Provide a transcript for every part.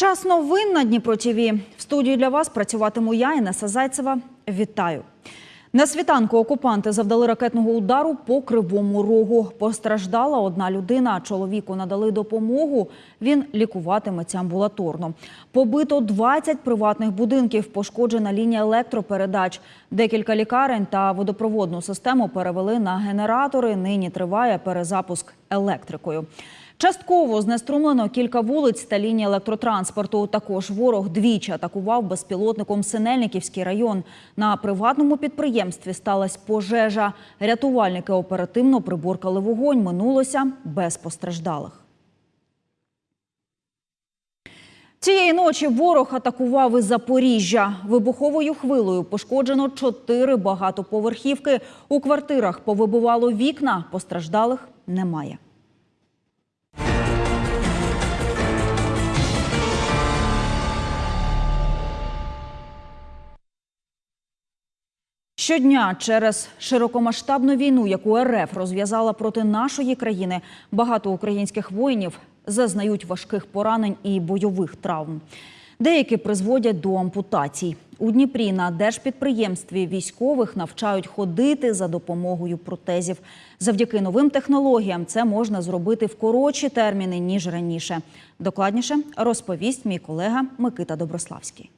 Час новин на Дніпро ТІВІ. В студії для вас працюватиму я, Інеса Зайцева. Вітаю. На світанку окупанти завдали ракетного удару по кривому рогу. Постраждала одна людина. Чоловіку надали допомогу. Він лікуватиметься амбулаторно. Побито 20 приватних будинків. Пошкоджена лінія електропередач. Декілька лікарень та водопроводну систему перевели на генератори. Нині триває перезапуск електрикою. Частково знеструмлено кілька вулиць та ліній електротранспорту. Також ворог двічі атакував безпілотником Синельниківський район. На приватному підприємстві сталася пожежа. Рятувальники оперативно приборкали вогонь. Минулося без постраждалих. Цієї ночі ворог атакував із Запоріжжя. Вибуховою хвилою пошкоджено чотири багатоповерхівки. У квартирах повибивало вікна, постраждалих немає. Щодня через широкомасштабну війну, яку РФ розв'язала проти нашої країни, багато українських воїнів зазнають важких поранень і бойових травм. Деякі призводять до ампутацій. У Дніпрі на держпідприємстві військових навчають ходити за допомогою протезів. Завдяки новим технологіям це можна зробити в коротші терміни ніж раніше. Докладніше розповість мій колега Микита Доброславський.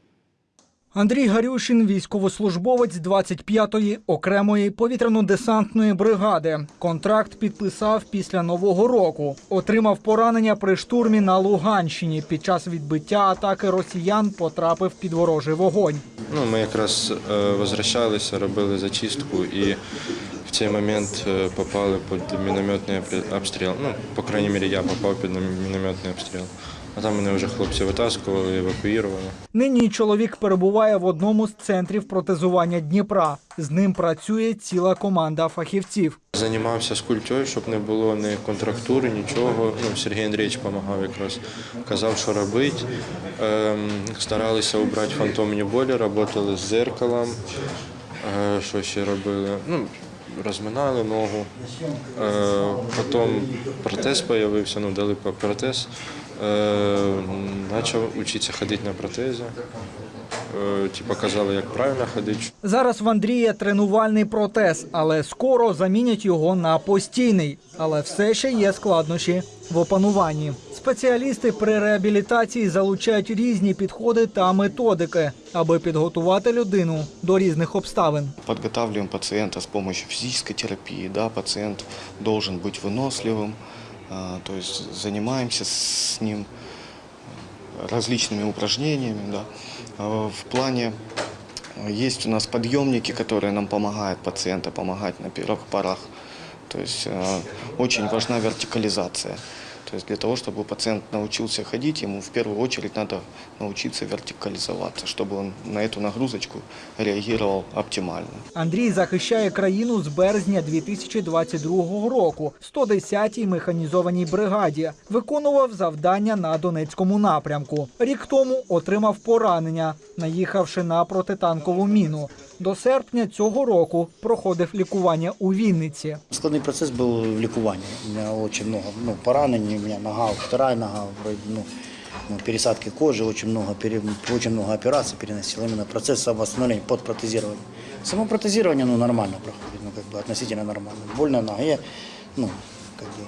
Андрій Гарюшин, військовослужбовець 25-ї окремої повітряно-десантної бригади. Контракт підписав після нового року. Отримав поранення при штурмі на Луганщині. Під час відбиття атаки росіян потрапив під ворожий вогонь. Ну, ми якраз е, возвращалися, робили зачистку і в цей момент е, попали під мінометний обстрі- обстріл. Ну, по крайній мірі, я попав під мінометний обстріл. А там мене вже хлопці витаскували, евакуювали. Нині чоловік перебуває в одному з центрів протезування Дніпра. З ним працює ціла команда фахівців. Займався скульптурою, щоб не було ні контрактури, нічого. Ну, Сергій Андрійович допомагав якраз. Казав, що робити. Ем, старалися обрати фантомні болі, працювали з зеркалом. Е, що ще робили? Ну, розминали ногу. Е, потім протез з'явився, ну, дали протез. Е, почав вчитися ходити на протезі. Е, ті показали, як правильно ходити. Зараз в Андрія тренувальний протез, але скоро замінять його на постійний. Але все ще є складнощі в опануванні. Спеціалісти при реабілітації залучають різні підходи та методики, аби підготувати людину до різних обставин. Подготавливаем пациента с помощью физической терапии. Да, пациент должен быть выносливым, а, то есть занимаемся с ним различными упражнениями. Да. А, В плане а, есть у нас подъемники, которые нам помогают пациента помогать на первых порах. То есть а, очень важна вертикализация. То есть для того, чтобы пациент научился ходить, ему в первую очередь надо научиться вертикализоваться, чтобы он на эту нагрузочку реагировал оптимально. Андрій захищає країну з березня 2022 року в 110-й механізованій бригаді. Виконував завдання на Донецькому напрямку. Рік тому отримав поранення, наїхавши на протитанкову міну. До серпня цього року проходив лікування у Вінниці. Складний процес був в лікуванні. У мене дуже много ну, поранений, у мене нога, вторая нога, ну, ну, пересадки кожи, очень много, пере, очень много операций переносил. Именно процесс восстановления под протезирование. Само протезирование ну, нормально проходит, ну, как бы относительно нормально. Больно ноге, ну, как бы,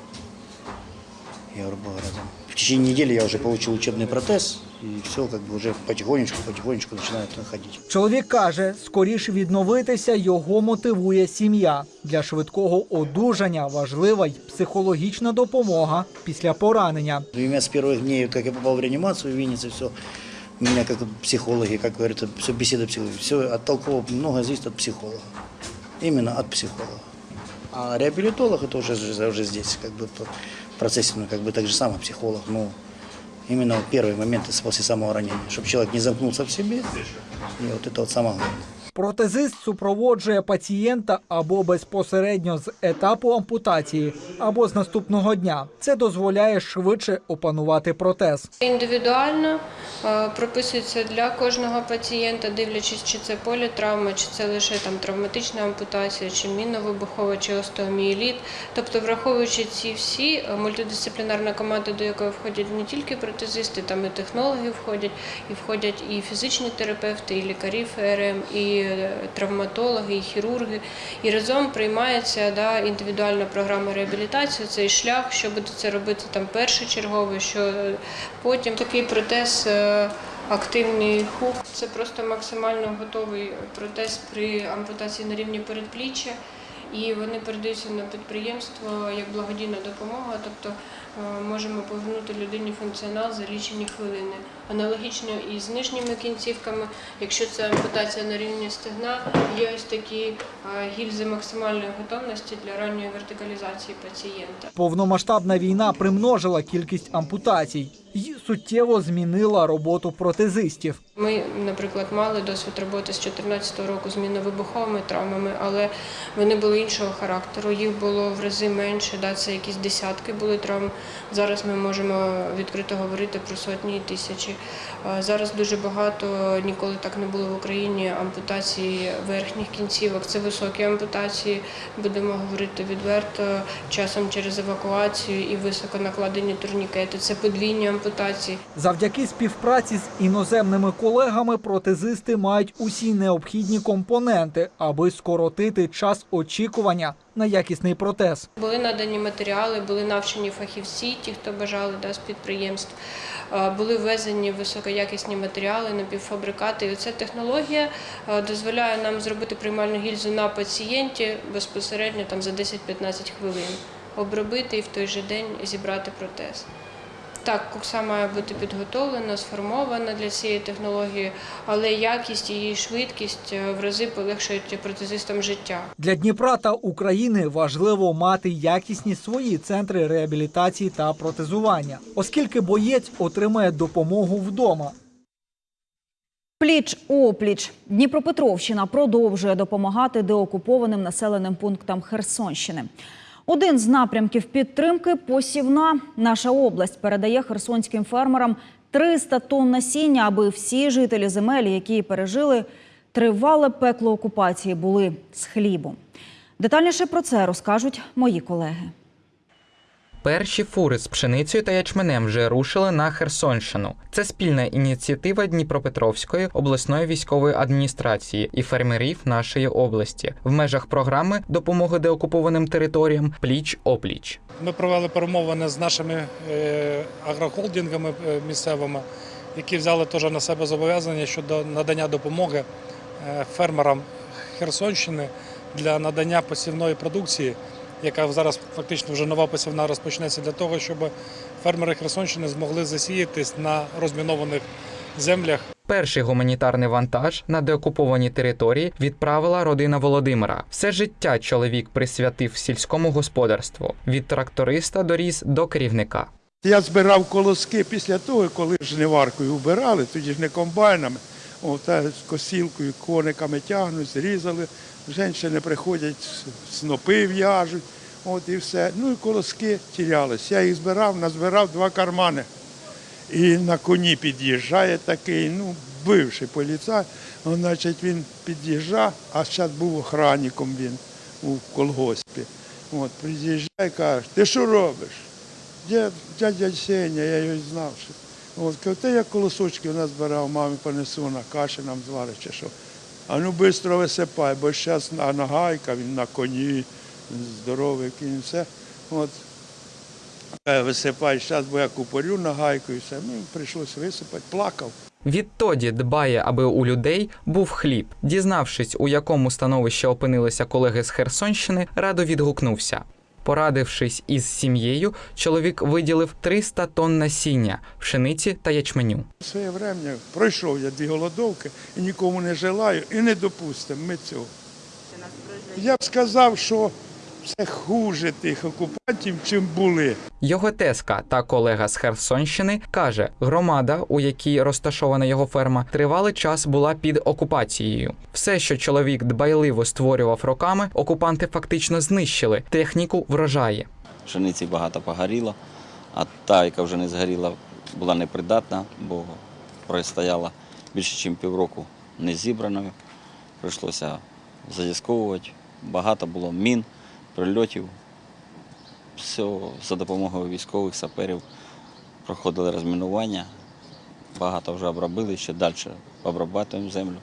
я грубо говоря, в течение недели я уже получил учебный протез, и все, как бы уже потихонечку, потихонечку начинает ходить. Чоловік каже, скоріш відновитися його мотивує сім'я. Для швидкого одужання важлива й психологічна допомога після поранення. У меня с первых дней, как я попал в реанимацию в Виннице, все, у меня как психологи, как говорится, все беседа психологи, все от толкового много зависит от психолога. Именно от психолога. А реабилитолог это уже, уже, уже здесь, как бы то, в процессе, ну, как бы так же самое психолог, ну, именно в первые моменты после самого ранения, чтобы человек не замкнулся в себе, и вот это вот самое главное. Протезист супроводжує пацієнта або безпосередньо з етапу ампутації, або з наступного дня. Це дозволяє швидше опанувати протез. Індивідуально е, прописується для кожного пацієнта, дивлячись, чи це політравма, чи це лише там травматична ампутація, чи мінно-вибухова, чи остеоміеліт. Тобто, враховуючи ці всі, е, мультидисциплінарна команда, до якої входять не тільки протезисти, там і технологи входять, і входять і фізичні терапевти, і лікарі ФРМ, і травматологи, і хірурги. І разом приймається да, індивідуальна програма реабілітації, цей шлях, що буде це робити там першочергово, що потім такий протез. е, Активний хук це просто максимально готовий протез при ампутації на рівні передпліччя, і вони передаються на підприємство як благодійна допомога, тобто е, можемо повернути людині функціонал за лічені хвилини. Аналогічно і з нижніми кінцівками, якщо це ампутація на рівні стегна, є ось такі е, гільзи максимальної готовності для ранньої вертикалізації пацієнта. Повномасштабна війна примножила кількість ампутацій і суттєво змінила роботу протезистів. Ми, наприклад, мали досвід роботи з 2014 року з мінно-вибуховими травмами, але вони були іншого характеру. Їх було в рази менше, да, це якісь десятки були травм. Зараз ми можемо відкрито говорити про сотні і тисячі. А Зараз дуже багато, ніколи так не було в Україні, ампутації верхніх кінцівок. Це високі ампутації, будемо говорити відверто, часом через евакуацію і високо накладені турнікети. Це подвійні ампутації. Завдяки співпраці з іноземними колегами протезисти мають усі необхідні компоненти, аби скоротити час очікування на якісний протез. Були надані матеріали, були навчені фахівці, ті, хто бажали да, з підприємств. Були ввезені високоякісні матеріали, напівфабрикати. І ця технологія дозволяє нам зробити приймальну гільзу на пацієнті безпосередньо там, за 10-15 хвилин, обробити і в той же день зібрати протез. Так, кукса має бути підготовлена, сформована для цієї технології, але якість і її швидкість е, в рази полегшують протезистам життя. Для Дніпра та України важливо мати якісні свої центри реабілітації та протезування, оскільки боєць отримає допомогу вдома. Пліч опліч Дніпропетровщина продовжує допомагати деокупованим населеним пунктам Херсонщини. Один з напрямків підтримки посівна. Наша область передає херсонським фермерам 300 тонн насіння, аби всі жителі земель, які пережили тривале пекло окупації, були з хлібом. Детальніше про це розкажуть мої колеги. Перші фури з пшеницею та ячменем вже рушили на Херсонщину. Це спільна ініціатива Дніпропетровської обласної військової адміністрації і фермерів нашої області в межах програми допомоги деокупованим територіям пліч опліч. Ми провели перемовини з нашими е, агрохолдингами е, місцевими, які взяли теж на себе зобов'язання щодо надання допомоги е, фермерам Херсонщини для надання посівної продукції, яка зараз фактично вже нова посівна розпочнеться для того, щоб фермери Херсонщини змогли засіятись на розмінованих землях Перший гуманітарний вантаж на деокуповані території відправила родина Володимира. Все життя чоловік присвятив сільському господарству від тракториста доріс до керівника. Я збирав колоски після того, коли жниваркою вбирали, тоді ж не комбайнами, о, та з косілкою, кониками тягнуть, зрізали. Жінки приходять, снопи в'яжуть, от і все. Ну і колоски тірялись. Я їх збирав, назбирав два кармани. І на коні під'їжджає такий, ну, бивший поліцай, значить, він під'їжджав, а зараз був охранником він у колгоспі. От, приїжджає, каже, ти що робиш? Дядя Сеня, я його знав. Що. От, каже, та я колосочки у нас збирав, мамі понесу на каші нам зварить чи що. А ну швидко висипай, бо зараз на нагайка, він на коні, здоровий кінь, все. От. Висипай, зараз бо я купорю нагайку і все. Ну, прийшлося висипати, плакав. Відтоді дбає, аби у людей був хліб. Дізнавшись, у якому становищі опинилися колеги з Херсонщини, радо відгукнувся. Порадившись із сім'єю, чоловік виділив 300 тонн насіння, пшениці та ячменю. Своє время пройшов я дві голодовки і нікому не желаю, і не допустимо ми цього. Я б сказав, що це хуже тих окупантів, чим були. Його тезка та колега з Херсонщини каже, громада, у якій розташована його ферма, тривалий час була під окупацією. Все, що чоловік дбайливо створював роками, окупанти фактично знищили. Техніку врожає. Пшениці багато погоріло, а та, яка вже не згоріла, була непридатна, бо простояла більше, ніж півроку не зібраною. Прийшлося задісковувати. Багато було мін, прильотів. Все за допомогою військових саперів проходили розмінування. Багато вже обробили, ще далі обрабатуємо землю.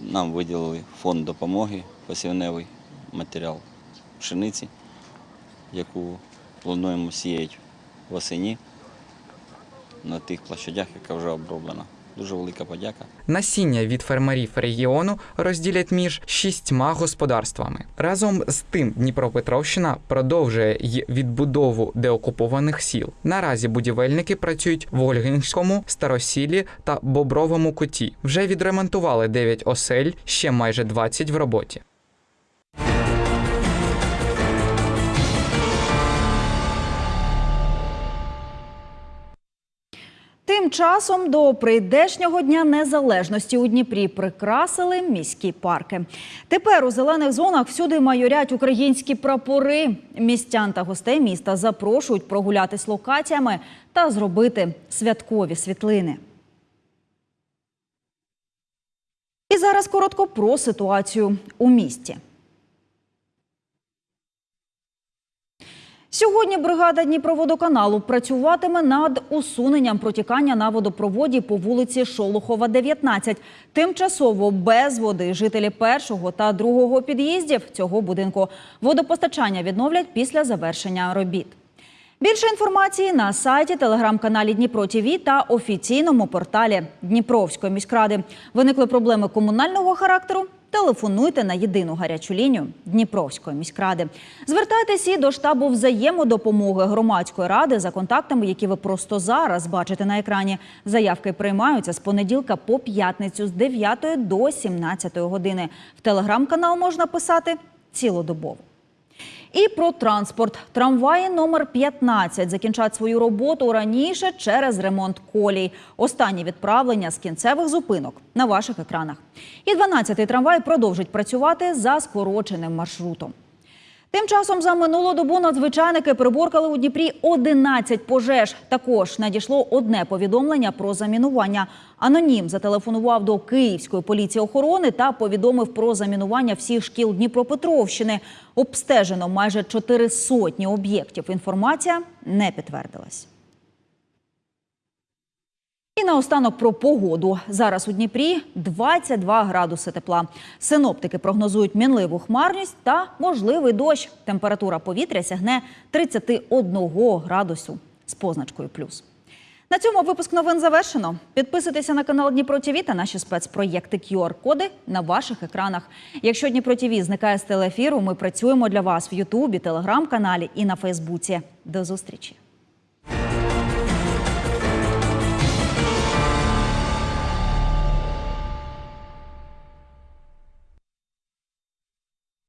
Нам виділили фонд допомоги, посівневий матеріал пшениці яку плануємо сіяти восені на тих площадях, яка вже оброблена. Дуже велика подяка. Насіння від фермерів регіону розділять між шістьма господарствами. Разом з тим Дніпропетровщина продовжує й відбудову деокупованих сіл. Наразі будівельники працюють в Ольгинському, Старосілі та Бобровому куті. Вже відремонтували 9 осель, ще майже 20 в роботі. Часом до прийдешнього дня незалежності у Дніпрі прикрасили міські парки. Тепер у зелених зонах всюди майорять українські прапори. Містян та гостей міста запрошують прогулятись локаціями та зробити святкові світлини. І зараз коротко про ситуацію у місті. Сьогодні бригада Дніпроводоканалу працюватиме над усуненням протікання на водопроводі по вулиці Шолохова, 19. Тимчасово без води жителі першого та другого під'їздів цього будинку. Водопостачання відновлять після завершення робіт. Більше інформації на сайті, телеграм-каналі Дніпро ТІВІ та офіційному порталі Дніпровської міськради. Виникли проблеми комунального характеру. Телефонуйте на єдину гарячу лінію Дніпровської міськради. Звертайтеся і до штабу взаємодопомоги громадської ради за контактами, які ви просто зараз бачите на екрані. Заявки приймаються з понеділка по п'ятницю з 9 до 17 години. В телеграм-канал можна писати цілодобово. І про транспорт. Трамваї номер 15 закінчать свою роботу раніше через ремонт колій. Останні відправлення з кінцевих зупинок на ваших екранах. І 12-й трамвай продовжить працювати за скороченим маршрутом. Тим часом за минулу добу надзвичайники приборкали у Дніпрі 11 пожеж. Також надійшло одне повідомлення про замінування. Анонім зателефонував до Київської поліції охорони та повідомив про замінування всіх шкіл Дніпропетровщини. Обстежено майже чотири сотні об'єктів. Інформація не підтвердилась. І наостанок про погоду. Зараз у Дніпрі 22 градуси тепла. Синоптики прогнозують мінливу хмарність та можливий дощ. Температура повітря сягне 31 градусу з позначкою плюс. На цьому випуск новин завершено. Підписуйтеся на канал Дніпро ТІВІ та наші спецпроєкти QR-коди на ваших екранах. Якщо Дніпро ТІВІ зникає з телеефіру, ми працюємо для вас в Ютубі, телеграм-каналі і на Фейсбуці. До зустрічі!